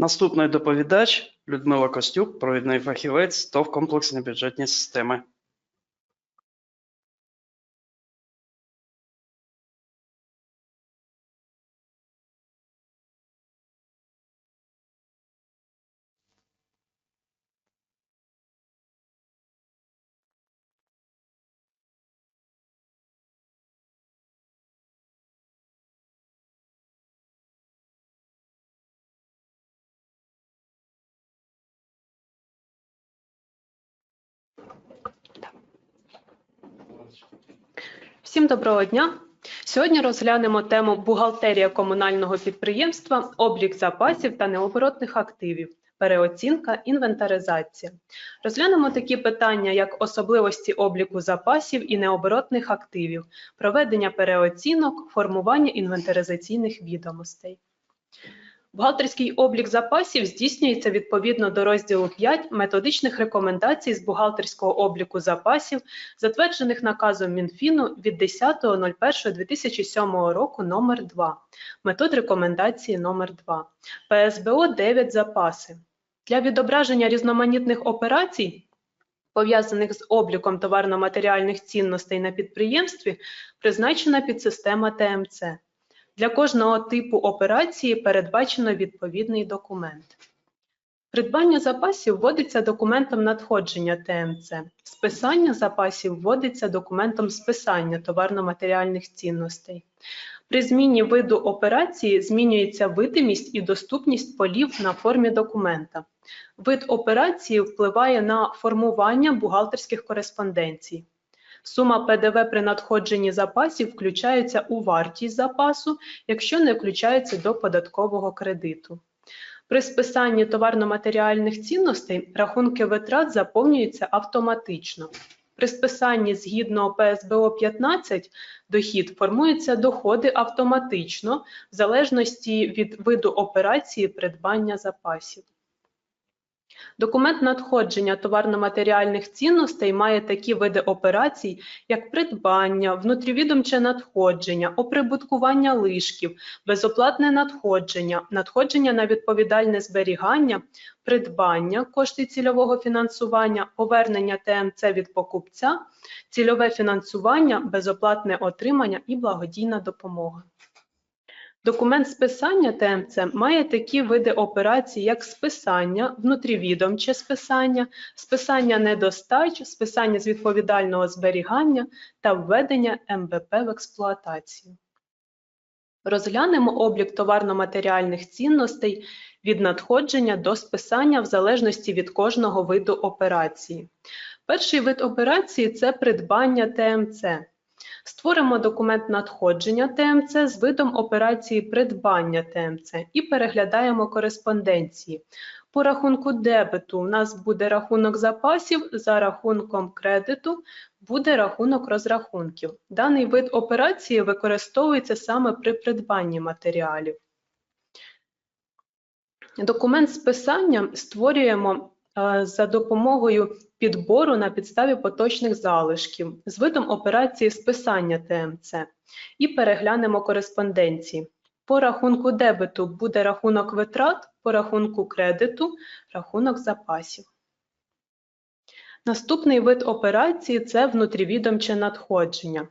Наступний доповідач Людмила Костюк, провідний фахівець ТОВ комплексні бюджетні системи. Доброго дня! Сьогодні розглянемо тему бухгалтерія комунального підприємства, облік запасів та необоротних активів, переоцінка, інвентаризація. Розглянемо такі питання, як особливості обліку запасів і необоротних активів, проведення переоцінок, формування інвентаризаційних відомостей. Бухгалтерський облік запасів здійснюється відповідно до розділу 5 методичних рекомендацій з бухгалтерського обліку запасів, затверджених наказом Мінфіну від 10.01.2007 року номер 2 Метод рекомендації номер 2 ПСБО 9 запаси. Для відображення різноманітних операцій, пов'язаних з обліком товарно-матеріальних цінностей на підприємстві, призначена підсистема ТМЦ. Для кожного типу операції передбачено відповідний документ. Придбання запасів вводиться документом надходження ТМЦ. Списання запасів вводиться документом списання товарно-матеріальних цінностей. При зміні виду операції змінюється видимість і доступність полів на формі документа. Вид операції впливає на формування бухгалтерських кореспонденцій. Сума ПДВ при надходженні запасів включається у вартість запасу, якщо не включається до податкового кредиту. При списанні товарно-матеріальних цінностей рахунки витрат заповнюються автоматично. При списанні згідно ПСБО 15 дохід формуються доходи автоматично в залежності від виду операції придбання запасів. Документ надходження товарно-матеріальних цінностей має такі види операцій, як придбання, внутрівідомче надходження, оприбуткування лишків, безоплатне надходження, надходження на відповідальне зберігання, придбання, кошти цільового фінансування, повернення ТМЦ від покупця, цільове фінансування, безоплатне отримання і благодійна допомога. Документ списання ТМЦ має такі види операцій, як списання, внутрівідомче списання, списання недостач, списання з відповідального зберігання та введення МБП в експлуатацію. Розглянемо облік товарно-матеріальних цінностей від надходження до списання в залежності від кожного виду операції. Перший вид операції це придбання ТМЦ. Створимо документ надходження ТМЦ з видом операції придбання ТМЦ і переглядаємо кореспонденції. По рахунку дебету у нас буде рахунок запасів, за рахунком кредиту буде рахунок розрахунків. Даний вид операції використовується саме при придбанні матеріалів. Документ списання створюємо за допомогою підбору на підставі поточних залишків з видом операції списання ТМЦ і переглянемо кореспонденції. По рахунку дебету буде рахунок витрат, по рахунку кредиту рахунок запасів. Наступний вид операції це внутрівідомче надходження.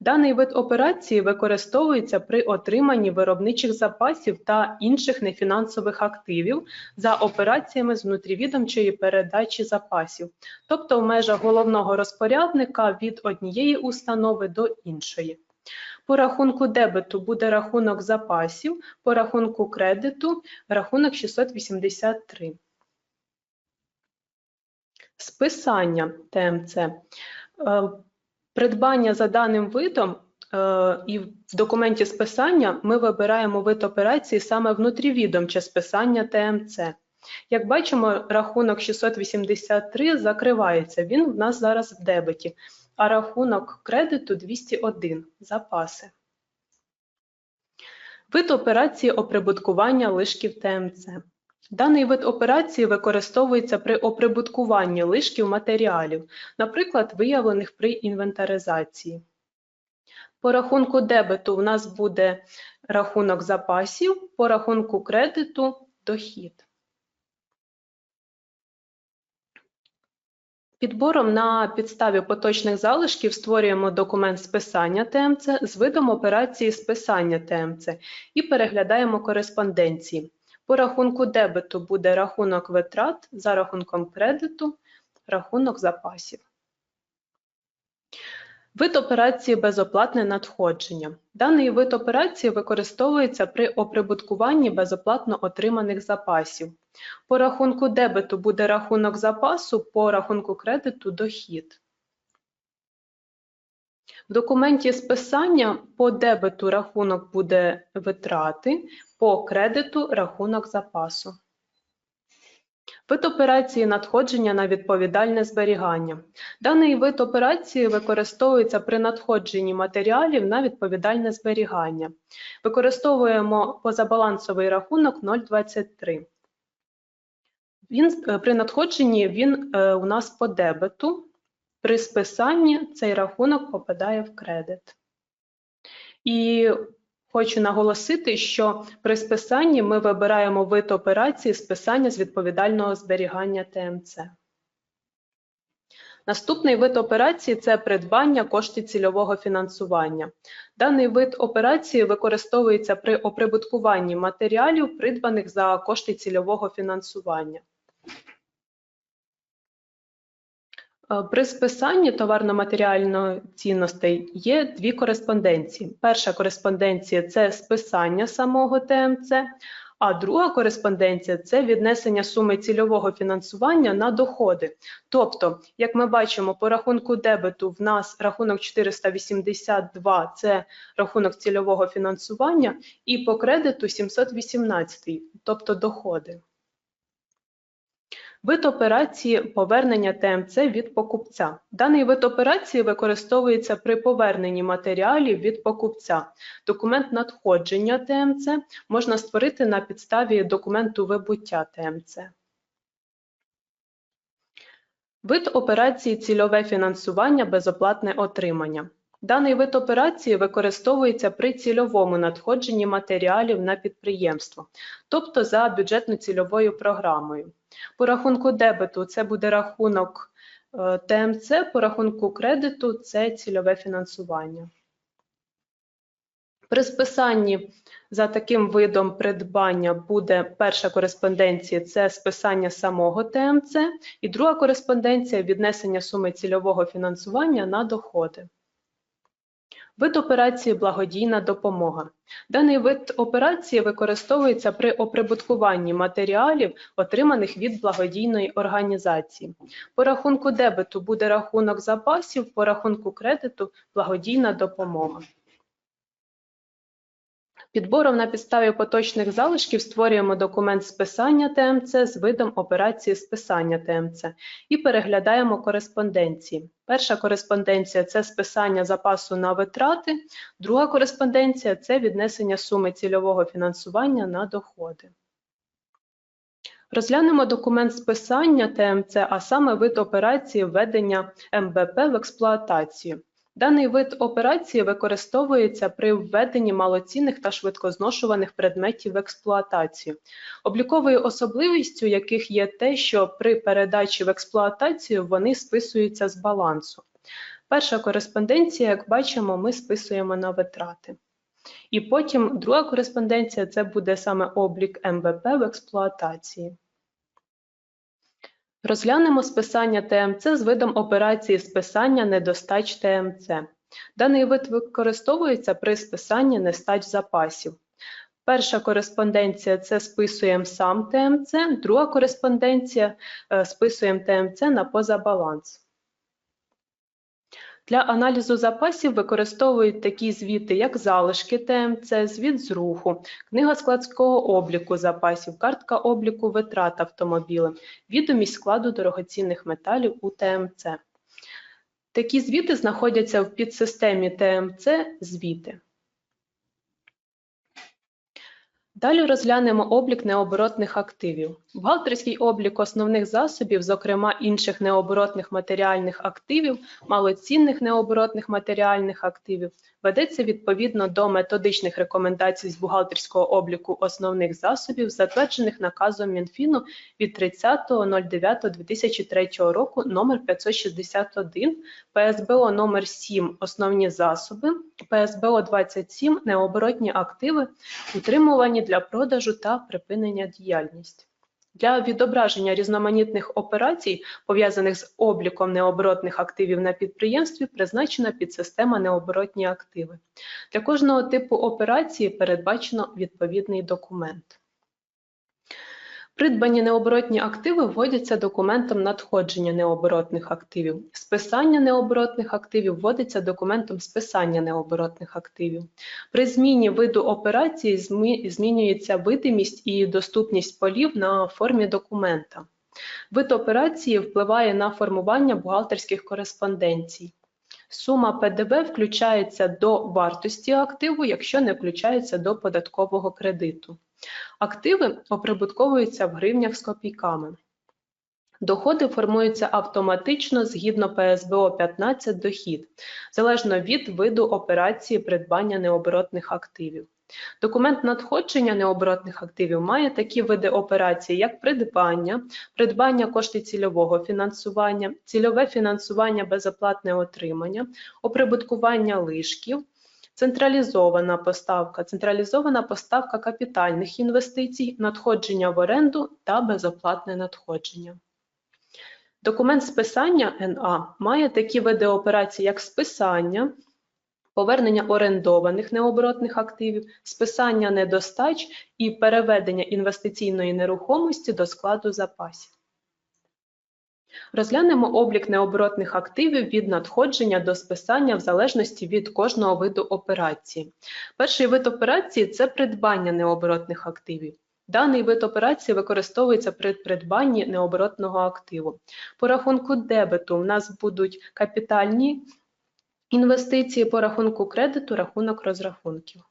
Даний вид операції використовується при отриманні виробничих запасів та інших нефінансових активів за операціями з внутрівідомчої передачі запасів, тобто в межах головного розпорядника від однієї установи до іншої. По рахунку дебету буде рахунок запасів, по рахунку кредиту рахунок 683. Списання ТМЦ. Придбання за даним видом е, і в документі списання ми вибираємо вид операції саме внутрівідомче списання ТМЦ. Як бачимо, рахунок 683 закривається, він в нас зараз в дебеті, а рахунок кредиту 201 запаси. Вид операції оприбуткування лишків ТМЦ. Даний вид операції використовується при оприбуткуванні лишків матеріалів, наприклад, виявлених при інвентаризації. По рахунку дебету у нас буде рахунок запасів, по рахунку кредиту дохід. Підбором на підставі поточних залишків створюємо документ списання ТМЦ з видом операції списання ТМЦ і переглядаємо кореспонденції. По рахунку дебету буде рахунок витрат, за рахунком кредиту рахунок запасів. Вид операції безоплатне надходження. Даний вид операції використовується при оприбуткуванні безоплатно отриманих запасів. По рахунку дебету буде рахунок запасу, по рахунку кредиту дохід. В документі списання по дебету рахунок буде витрати, по кредиту рахунок запасу. Вид операції надходження на відповідальне зберігання. Даний вид операції використовується при надходженні матеріалів на відповідальне зберігання. Використовуємо позабалансовий рахунок 0,23. Він, е, при надходженні він е, у нас по дебету, при списанні цей рахунок попадає в кредит. І хочу наголосити, що при списанні ми вибираємо вид операції списання з відповідального зберігання ТМЦ. Наступний вид операції це придбання коштів цільового фінансування. Даний вид операції використовується при оприбуткуванні матеріалів, придбаних за кошти цільового фінансування. Е, При списанні товарно-матеріальної цінностей є дві кореспонденції. Перша кореспонденція це списання самого ТМЦ, а друга кореспонденція це віднесення суми цільового фінансування на доходи. Тобто, як ми бачимо, по рахунку дебету в нас рахунок 482 це рахунок цільового фінансування, і по кредиту 718, тобто доходи. Вид операції повернення ТМЦ від покупця. Даний вид операції використовується при поверненні матеріалів від покупця. Документ надходження ТМЦ можна створити на підставі документу вибуття ТМЦ. Вид операції цільове фінансування безоплатне отримання. Даний вид операції використовується при цільовому надходженні матеріалів на підприємство, тобто за бюджетно-цільовою програмою. По рахунку дебету це буде рахунок е, ТМЦ, по рахунку кредиту це цільове фінансування. При списанні за таким видом придбання буде перша кореспонденція це списання самого ТМЦ, і друга кореспонденція віднесення суми цільового фінансування на доходи. Вид операції благодійна допомога. Даний вид операції використовується при оприбуткуванні матеріалів, отриманих від благодійної організації. По рахунку дебету буде рахунок запасів, по рахунку кредиту благодійна допомога. Підбором на підставі поточних залишків створюємо документ списання ТМЦ з видом операції списання ТМЦ і переглядаємо кореспонденції. Перша кореспонденція це списання запасу на витрати, друга кореспонденція це віднесення суми цільового фінансування на доходи. Розглянемо документ списання ТМЦ, а саме вид операції введення МБП в експлуатацію. Даний вид операції використовується при введенні малоцінних та швидкозношуваних предметів в експлуатацію, обліковою особливістю яких є те, що при передачі в експлуатацію вони списуються з балансу. Перша кореспонденція, як бачимо, ми списуємо на витрати. І потім друга кореспонденція це буде саме облік МВП в експлуатації. Розглянемо списання ТМЦ з видом операції списання недостач ТМЦ. Даний вид використовується при списанні нестач запасів. Перша кореспонденція це списуємо сам ТМЦ, друга кореспонденція е, списуємо ТМЦ на позабаланс. Для аналізу запасів використовують такі звіти, як залишки ТМЦ, звіт з руху, книга складського обліку запасів, картка обліку витрат автомобілем, відомість складу дорогоцінних металів у ТМЦ. Такі звіти знаходяться в підсистемі ТМЦ звіти. Далі розглянемо облік необоротних активів. Бухгалтерський облік основних засобів, зокрема інших необоротних матеріальних активів, малоцінних необоротних матеріальних активів, ведеться відповідно до методичних рекомендацій з бухгалтерського обліку основних засобів, затверджених наказом Мінфіну від 30.09.2003 року номер 561, ПСБО номер 7 основні засоби, ПСБО 27 необоротні активи, утримувані для продажу та припинення діяльності. Для відображення різноманітних операцій, пов'язаних з обліком необоротних активів на підприємстві, призначена підсистема необоротні активи. Для кожного типу операції передбачено відповідний документ. Придбані необоротні активи вводяться документом надходження необоротних активів. Списання необоротних активів вводиться документом списання необоротних активів. При зміні виду операції змінюється видимість і доступність полів на формі документа. Вид операції впливає на формування бухгалтерських кореспонденцій. Сума ПДВ включається до вартості активу, якщо не включається до податкового кредиту. Активи оприбутковуються в гривнях з копійками. Доходи формуються автоматично згідно ПСБО 15 дохід, залежно від виду операції придбання необоротних активів. Документ надходження необоротних активів має такі види операцій, як придбання, придбання кошти цільового фінансування, цільове фінансування безоплатне отримання, оприбуткування лишків, централізована поставка, централізована поставка капітальних інвестицій, надходження в оренду та безоплатне надходження. Документ списання НА має такі види операцій, як списання, повернення орендованих необоротних активів, списання недостач і переведення інвестиційної нерухомості до складу запасів. Розглянемо облік необоротних активів від надходження до списання в залежності від кожного виду операції. Перший вид операції це придбання необоротних активів. Даний вид операції використовується при придбанні необоротного активу. По рахунку дебету в нас будуть капітальні інвестиції, по рахунку кредиту рахунок розрахунків.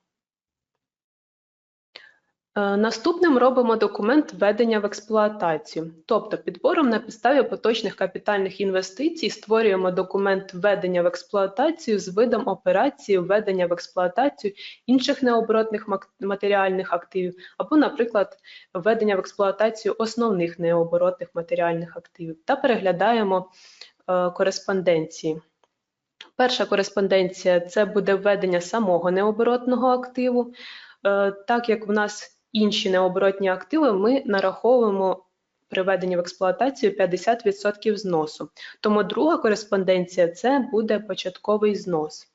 Е, Наступним робимо документ введення в експлуатацію. Тобто підбором на підставі поточних капітальних інвестицій створюємо документ введення в експлуатацію з видом операції введення в експлуатацію інших необоротних матеріальних активів або, наприклад, введення в експлуатацію основних необоротних матеріальних активів та переглядаємо е, кореспонденції. Перша кореспонденція це буде введення самого необоротного активу. Е, Так як в нас інші необоротні активи, ми нараховуємо при введенні в експлуатацію 50% зносу. Тому друга кореспонденція це буде початковий знос.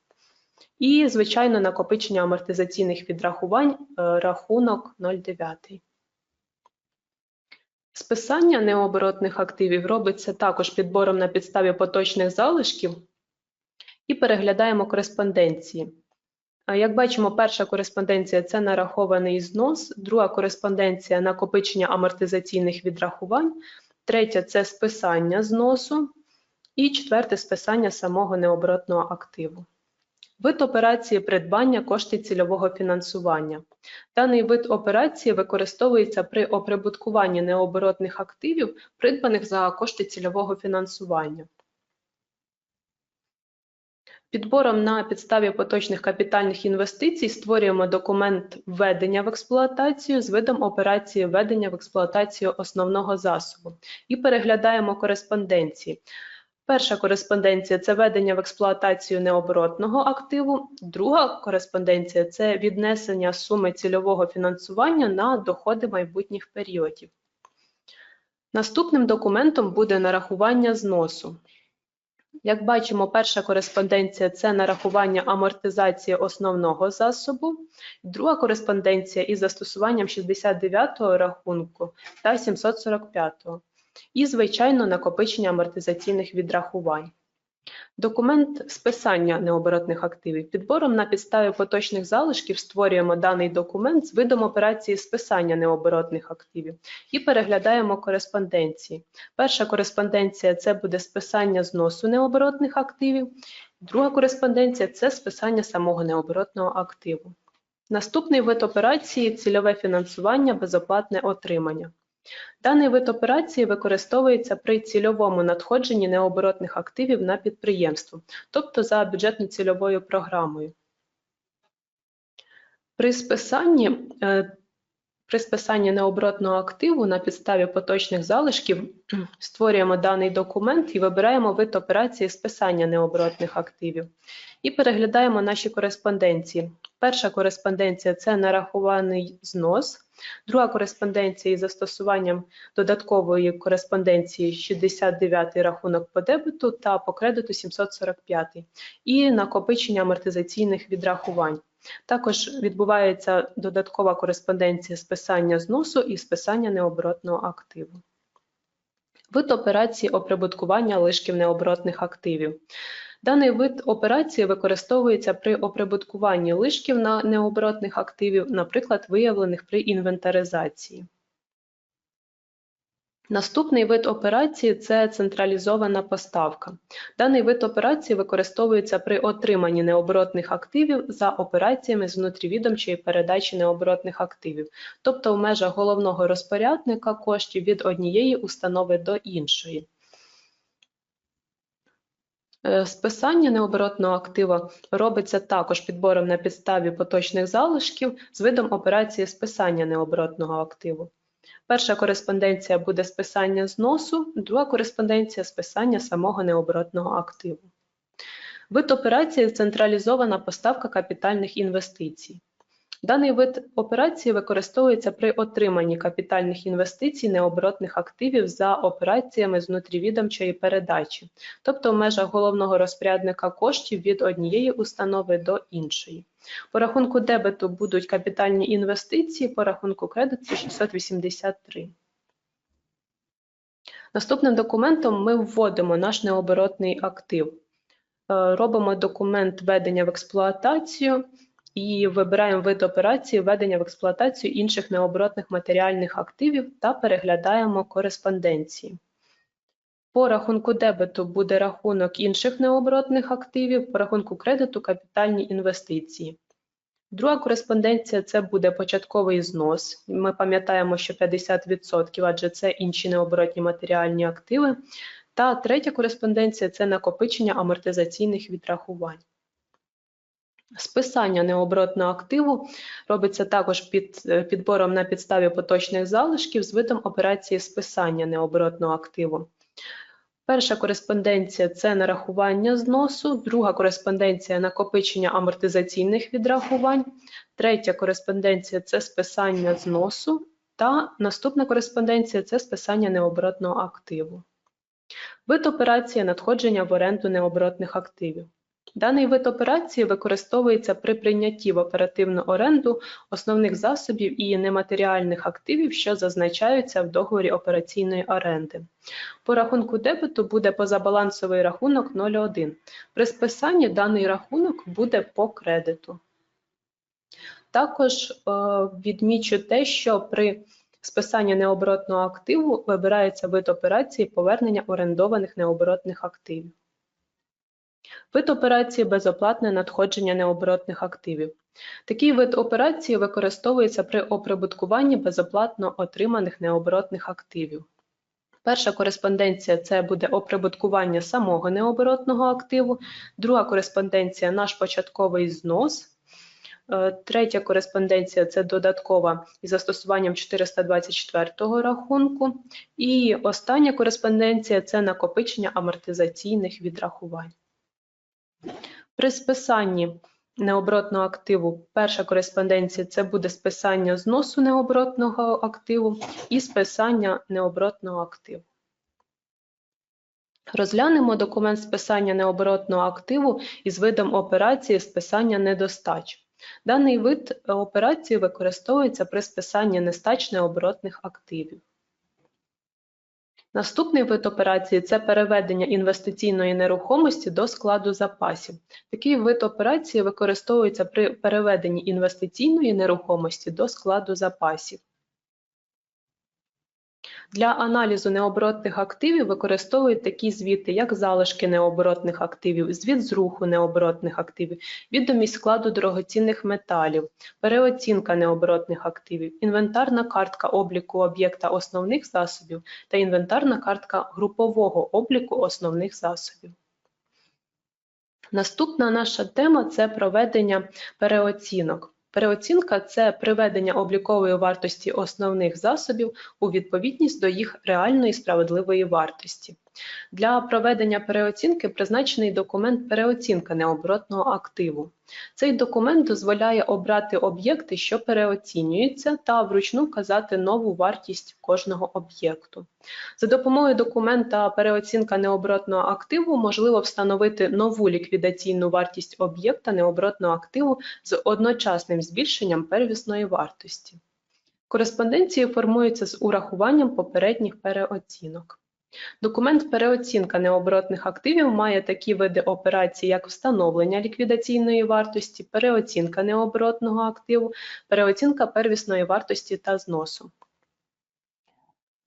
І, звичайно, накопичення амортизаційних відрахувань е, рахунок 0,9. Списання необоротних активів робиться також підбором на підставі поточних залишків і переглядаємо кореспонденції. Як бачимо, перша кореспонденція це нарахований знос, друга кореспонденція накопичення амортизаційних відрахувань, третя це списання зносу і четверте списання самого необоротного активу. Вид операції придбання кошти цільового фінансування. Даний вид операції використовується при оприбуткуванні необоротних активів, придбаних за кошти цільового фінансування. Підбором на підставі поточних капітальних інвестицій створюємо документ введення в експлуатацію з видом операції введення в експлуатацію основного засобу і переглядаємо кореспонденції. Перша кореспонденція це введення в експлуатацію необоротного активу, друга кореспонденція це віднесення суми цільового фінансування на доходи майбутніх періодів. Наступним документом буде нарахування зносу. Як бачимо, перша кореспонденція це нарахування амортизації основного засобу, друга кореспонденція із застосуванням 69-го рахунку та 745-го. І, звичайно, накопичення амортизаційних відрахувань. Документ списання необоротних активів. Підбором на підставі поточних залишків створюємо даний документ з видом операції списання необоротних активів і переглядаємо кореспонденції. Перша кореспонденція це буде списання зносу необоротних активів, друга кореспонденція це списання самого необоротного активу. Наступний вид операції цільове фінансування, безоплатне отримання. Даний вид операції використовується при цільовому надходженні необоротних активів на підприємство, тобто за бюджетно-цільовою програмою. При списанні, е, при списанні необоротного активу на підставі поточних залишків створюємо даний документ і вибираємо вид операції списання необоротних активів. І переглядаємо наші кореспонденції. Перша кореспонденція це нарахований знос, друга кореспонденція із застосуванням додаткової кореспонденції 69 рахунок по дебету та по кредиту 745 і накопичення амортизаційних відрахувань. Також відбувається додаткова кореспонденція списання зносу і списання необоротного активу. Вид операції оприбуткування лишків необоротних активів. Даний вид операції використовується при оприбуткуванні лишків на необоротних активів, наприклад, виявлених при інвентаризації. Наступний вид операції це централізована поставка. Даний вид операції використовується при отриманні необоротних активів за операціями з внутрівідомчої передачі необоротних активів, тобто в межах головного розпорядника коштів від однієї установи до іншої. Е, Списання необоротного актива робиться також підбором на підставі поточних залишків з видом операції списання необоротного активу. Перша кореспонденція буде списання зносу, друга кореспонденція списання самого необоротного активу. Вид операції централізована поставка капітальних інвестицій. Даний вид операції використовується при отриманні капітальних інвестицій необоротних активів за операціями з внутрівідомчої передачі, тобто в межах головного розпорядника коштів від однієї установи до іншої. По рахунку дебету будуть капітальні інвестиції, по рахунку кредиту 683. Наступним документом ми вводимо наш необоротний актив. Е, Робимо документ введення в експлуатацію і вибираємо вид операції введення в експлуатацію інших необоротних матеріальних активів та переглядаємо кореспонденції. По рахунку дебету буде рахунок інших необоротних активів, по рахунку кредиту капітальні інвестиції. Друга кореспонденція це буде початковий знос. Ми пам'ятаємо, що 50%, адже це інші необоротні матеріальні активи. Та третя кореспонденція це накопичення амортизаційних відрахувань. Списання необоротного активу робиться також під підбором на підставі поточних залишків з видом операції списання необоротного активу. Перша кореспонденція це нарахування зносу, друга кореспонденція накопичення амортизаційних відрахувань, третя кореспонденція це списання зносу, та наступна кореспонденція це списання необоротного активу. Вид операції надходження в оренду необоротних активів. Даний вид операції використовується при прийнятті в оперативну оренду основних засобів і нематеріальних активів, що зазначаються в договорі операційної оренди. По рахунку дебету буде позабалансовий рахунок 0,1. При списанні даний рахунок буде по кредиту. Також е, відмічу те, що при списанні необоротного активу вибирається вид операції повернення орендованих необоротних активів. Вид операції безоплатне надходження необоротних активів. Такий вид операції використовується при оприбуткуванні безоплатно отриманих необоротних активів. Перша кореспонденція це буде оприбуткування самого необоротного активу, друга кореспонденція наш початковий знос. Е, Третя кореспонденція це додаткова із застосуванням 424 рахунку. І остання кореспонденція це накопичення амортизаційних відрахувань. При списанні необоротного активу перша кореспонденція це буде списання зносу необоротного активу і списання необоротного активу. Розглянемо документ списання необоротного активу із видом операції списання недостач. Даний вид операції використовується при списанні нестач необоротних активів. Наступний вид операції це переведення інвестиційної нерухомості до складу запасів. Такий вид операції використовується при переведенні інвестиційної нерухомості до складу запасів. Для аналізу необоротних активів використовують такі звіти, як залишки необоротних активів, звіт з руху необоротних активів, відомість складу дорогоцінних металів, переоцінка необоротних активів, інвентарна картка обліку об'єкта основних засобів та інвентарна картка групового обліку основних засобів. Наступна наша тема це проведення переоцінок. Переоцінка це приведення облікової вартості основних засобів у відповідність до їх реальної справедливої вартості. Для проведення переоцінки призначений документ переоцінка необоротного активу. Цей документ дозволяє обрати об'єкти, що переоцінюються, та вручну вказати нову вартість кожного об'єкту. За допомогою документа переоцінка необоротного активу можливо встановити нову ліквідаційну вартість об'єкта необоротного активу з одночасним збільшенням первісної вартості. Кореспонденції формуються з урахуванням попередніх переоцінок. Документ переоцінка необоротних активів має такі види операцій, як встановлення ліквідаційної вартості, переоцінка необоротного активу, переоцінка первісної вартості та зносу.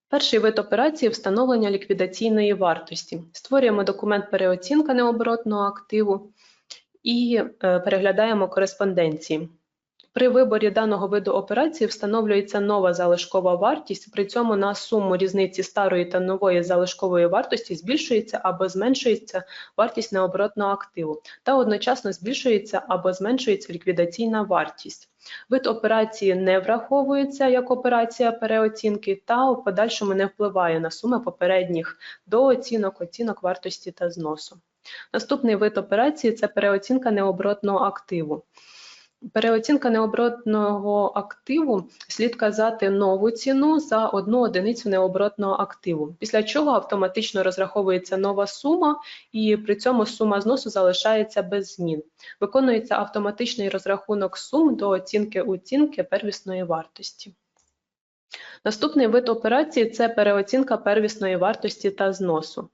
Перший вид операції встановлення ліквідаційної вартості. Створюємо документ переоцінка необоротного активу і е, переглядаємо кореспонденції. При виборі даного виду операції встановлюється нова залишкова вартість, при цьому на суму різниці старої та нової залишкової вартості збільшується або зменшується вартість необоротного активу, та одночасно збільшується або зменшується ліквідаційна вартість. Вид операції не враховується як операція переоцінки та у подальшому не впливає на суми попередніх дооцінок, оцінок вартості та зносу. Наступний вид операції це переоцінка необоротного активу. Переоцінка необоротного активу слід казати нову ціну за одну одиницю необоротного активу, після чого автоматично розраховується нова сума, і при цьому сума зносу залишається без змін. Виконується автоматичний розрахунок сум до оцінки оцінки первісної вартості. Наступний вид операції це переоцінка первісної вартості та зносу.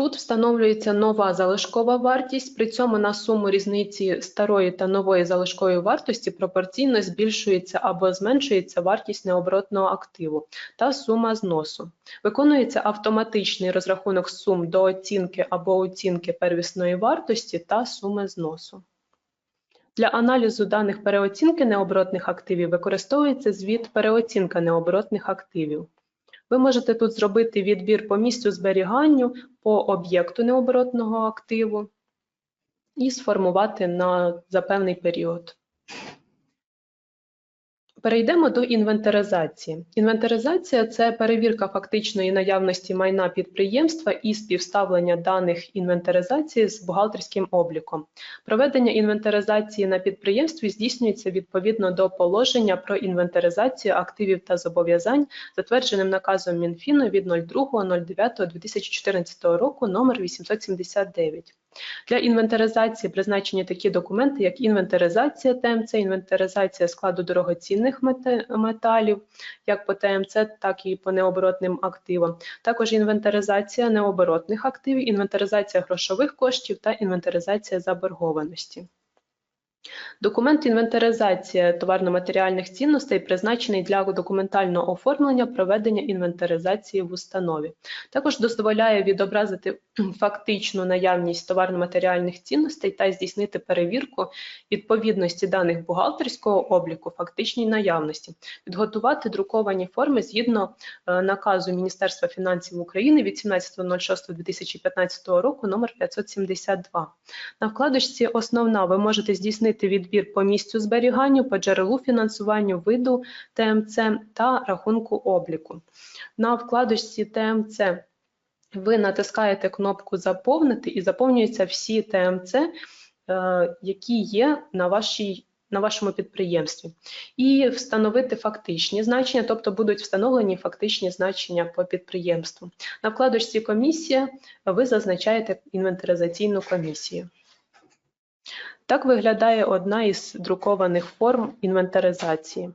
Тут встановлюється нова залишкова вартість, при цьому на суму різниці старої та нової залишкової вартості пропорційно збільшується або зменшується вартість необоротного активу та сума зносу. Виконується автоматичний розрахунок сум до оцінки або оцінки первісної вартості та суми зносу. Для аналізу даних переоцінки необоротних активів використовується звіт переоцінка необоротних активів. Ви можете тут зробити відбір по місцю зберіганню, по об'єкту необоротного активу і сформувати на, за певний період. Перейдемо до інвентаризації. Інвентаризація це перевірка фактичної наявності майна підприємства і співставлення даних інвентаризації з бухгалтерським обліком. Проведення інвентаризації на підприємстві здійснюється відповідно до положення про інвентаризацію активів та зобов'язань, затвердженим наказом Мінфіну від 02.09.2014 року номер 879. Для інвентаризації призначені такі документи, як інвентаризація ТМЦ, інвентаризація складу дорогоцінних металів, як по ТМЦ, так і по необоротним активам. Також інвентаризація необоротних активів, інвентаризація грошових коштів та інвентаризація заборгованості. Документ інвентаризація товарно-матеріальних цінностей призначений для документального оформлення проведення інвентаризації в установі. Також дозволяє відобразити фактичну наявність товарно-матеріальних цінностей та здійснити перевірку відповідності даних бухгалтерського обліку фактичній наявності, підготувати друковані форми згідно е, наказу Міністерства фінансів України від 17.06.2015 року номер 572. На вкладочці Основна ви можете здійснити відбір по місцю зберіганню, по джерелу фінансуванню, виду ТМЦ та рахунку обліку. На вкладочці ТМЦ ви натискаєте кнопку Заповнити і заповнюються всі ТМЦ, е, які є на вашій на вашому підприємстві, і встановити фактичні значення, тобто будуть встановлені фактичні значення по підприємству. На вкладочці Комісія ви зазначаєте інвентаризаційну комісію. Так виглядає одна із друкованих форм інвентаризації.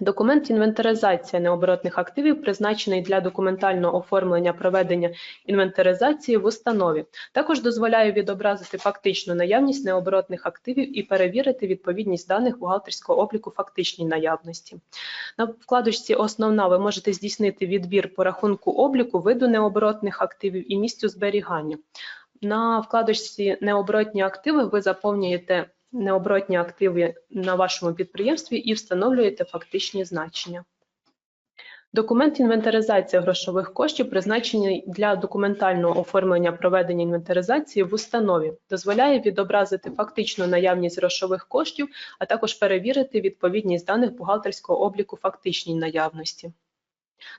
Документ інвентаризація необоротних активів призначений для документального оформлення проведення інвентаризації в установі. Також дозволяє відобразити фактичну наявність необоротних активів і перевірити відповідність даних бухгалтерського обліку фактичній наявності. На вкладочці Основна ви можете здійснити відбір по рахунку обліку виду необоротних активів і місцю зберігання. На вкладочці Необоротні активи ви заповнюєте необоротні активи на вашому підприємстві і встановлюєте фактичні значення. Документ інвентаризація грошових коштів призначений для документального оформлення проведення інвентаризації в установі, дозволяє відобразити фактичну наявність грошових коштів, а також перевірити відповідність даних бухгалтерського обліку фактичній наявності.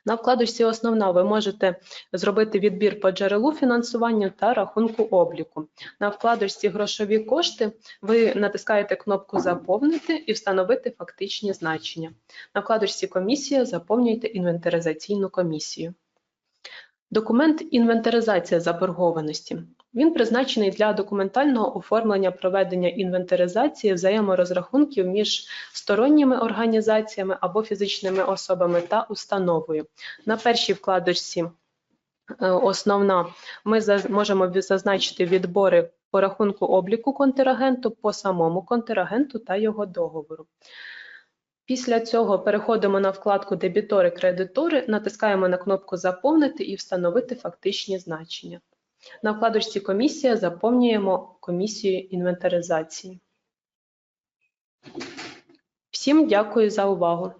На вкладочці Основна ви можете зробити відбір по джерелу фінансування та рахунку обліку. На вкладочці Грошові кошти ви натискаєте кнопку Заповнити і встановити фактичні значення. На вкладочці Комісія заповнюєте інвентаризаційну комісію. Документ інвентаризація заборгованості. Він призначений для документального оформлення проведення інвентаризації взаєморозрахунків між сторонніми організаціями або фізичними особами та установою. На першій вкладочці е, основна ми можемо зазначити відбори по рахунку обліку контрагенту, по самому контрагенту та його договору. Після цього переходимо на вкладку Дебітори-кредитори, натискаємо на кнопку Заповнити і встановити фактичні значення. На вкладочці Комісія заповнюємо комісію інвентаризації. Всім дякую за увагу.